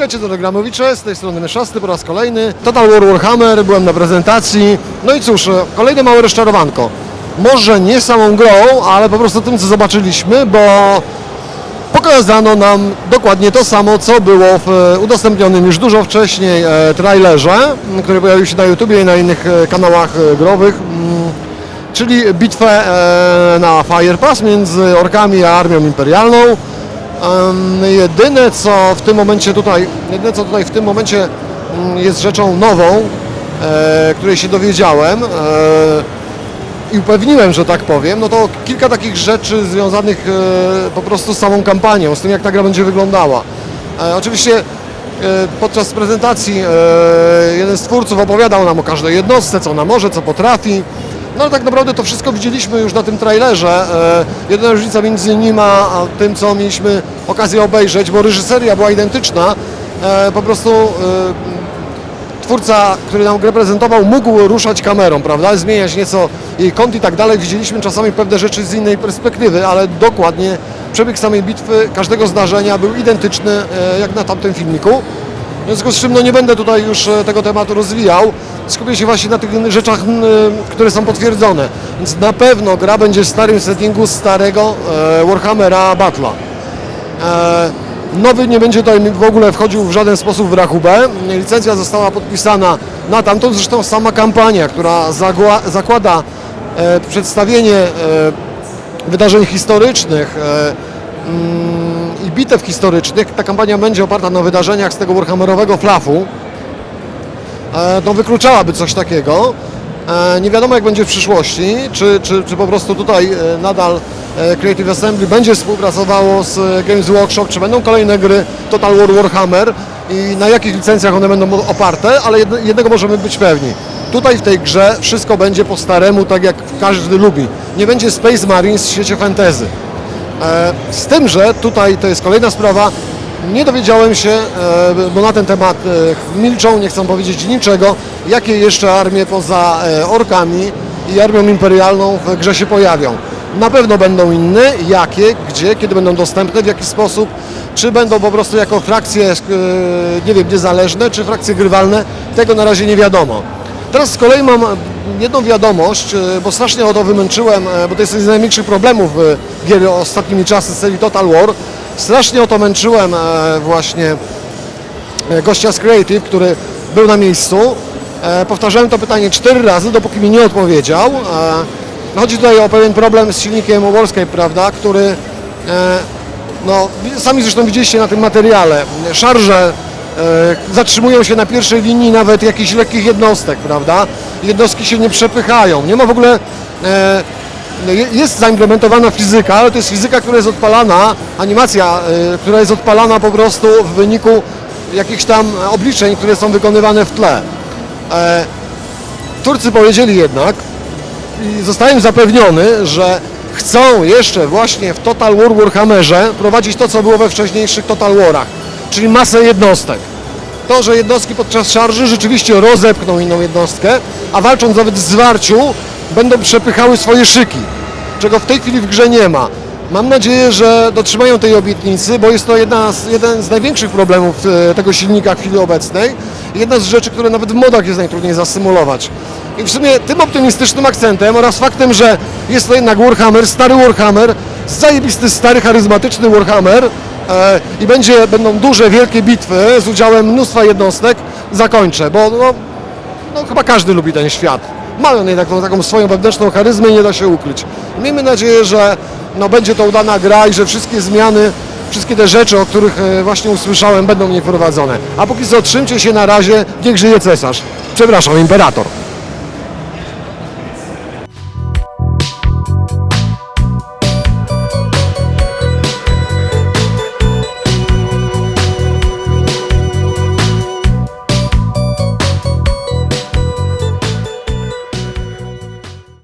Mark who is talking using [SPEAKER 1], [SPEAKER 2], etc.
[SPEAKER 1] Witajcie, to Gramowicze, z tej strony Myszasty po raz kolejny. Total War Warhammer, byłem na prezentacji. No i cóż, e, kolejne małe rozczarowanko. Może nie samą grą, ale po prostu tym, co zobaczyliśmy, bo pokazano nam dokładnie to samo, co było w e, udostępnionym już dużo wcześniej e, trailerze, który pojawił się na YouTubie i na innych kanałach growych, mm, czyli bitwę na Fire Pass między orkami a armią imperialną. Jedyne co w tym momencie tutaj, jedyne co tutaj w tym momencie mm, jest rzeczą nową, e, której się dowiedziałem e, i upewniłem, że tak powiem, no to kilka takich rzeczy związanych e, po prostu z samą kampanią, z tym jak ta gra będzie wyglądała. Oczywiście podczas prezentacji jeden z twórców opowiadał nam o każdej jednostce, co ona może, co potrafi. No ale tak naprawdę to wszystko widzieliśmy już na tym trailerze. E, jedyna różnica między nim a tym, co mieliśmy okazję obejrzeć, bo reżyseria była identyczna, e, po prostu e, twórca, który nam grę prezentował, mógł ruszać kamerą, prawda, zmieniać nieco jej kąt i tak dalej. Widzieliśmy czasami pewne rzeczy z innej perspektywy, ale dokładnie przebieg samej bitwy, każdego zdarzenia był identyczny jak na tamtym filmiku. Związku z czym no, nie będę tutaj już e, tego tematu rozwijał. Skupię się właśnie na tych rzeczach, e, które są potwierdzone. Więc na pewno gra będzie w starym settingu starego e, Warhammera Battle'a. Nowy nie będzie tutaj w ogóle wchodził w żaden sposób w rachubę. Licencja została podpisana na tamtą, zresztą sama kampania, która zakłada przedstawienie wydarzeń historycznych mm, i bitew historycznych. Ta kampania będzie oparta na wydarzeniach z tego Warhammerowego flafu. E, no, wykluczałaby coś takiego. E, Nie wiadomo jak będzie w przyszłości, czy, czy, czy po prostu tutaj e, nadal e, Creative Assembly będzie współpracowało z Games Workshop, czy będą kolejne gry Total War Warhammer i na jakich licencjach one będą oparte, ale jedne- jednego możemy być pewni. Tutaj w tej grze wszystko będzie po staremu, tak jak każdy lubi. Nie będzie Space Marines w świecie fantasy. E, Z tym, że tutaj to jest kolejna sprawa, nie dowiedziałem się, e, bo na ten temat e, milczą, nie chcą powiedzieć niczego, jakie jeszcze armie poza orkami i armią imperialną w grze się pojawią. Na pewno będą inne, jakie, gdzie, kiedy będą dostępne, w jaki sposób, czy będą po prostu jako frakcje, nie wiem, niezależne, czy frakcje grywalne, tego na razie nie wiadomo. Teraz z kolei mam jedną wiadomość, e, bo strasznie o to wymęczyłem, e, bo to jest jeden z największych problemów e, gier ostatnimi czasy serii Total War. Strasznie o to męczyłem właśnie gościa z Creative, który był na miejscu. Powtarzałem to pytanie cztery razy, dopóki mi nie odpowiedział. Chodzi tutaj o pewien problem z silnikiem Warscape, prawda, który no, sami zresztą widzieliście na tym materiale. Szarże zatrzymują się na pierwszej linii nawet jakichś lekkich jednostek, prawda? Jednostki się nie przepychają. Nie ma w ogóle. E, no, je- jest zaimplementowana fizyka, ale to jest fizyka, która jest odpalana, animacja, e, która jest odpalana po prostu w wyniku jakichś tam obliczeń, które są wykonywane w tle. E, Turcy powiedzieli jednak, i zostałem zapewniony, że chcą jeszcze właśnie w Total War Warhammerze prowadzić to, co było we wcześniejszych Total Warach, czyli masę jednostek. To, że jednostki podczas szarży rzeczywiście rozepchną inną jednostkę, a walcząc nawet w zwarciu, będą przepychały swoje szyki, czego w tej chwili w grze nie ma. Mam nadzieję, że dotrzymają tej obietnicy, bo jest to jedna z, jeden z największych problemów e, tego silnika w chwili obecnej. Jedna z rzeczy, które nawet w modach jest najtrudniej zasymulować. I w sumie tym optymistycznym akcentem oraz faktem, że jest to jednak Warhammer, stary Warhammer, zajebisty, stary, charyzmatyczny Warhammer i będzie, będą duże, wielkie bitwy z udziałem mnóstwa jednostek, zakończę, bo no, no, chyba każdy lubi ten świat. Mają jednak tą taką swoją wewnętrzną charyzmę i nie da się ukryć. Miejmy nadzieję, że no, będzie to udana gra i że wszystkie zmiany, wszystkie te rzeczy, o których e, właśnie usłyszałem, będą w niej wprowadzone. A póki co trzymcie się na razie, niech żyje cesarz. Przepraszam, imperator.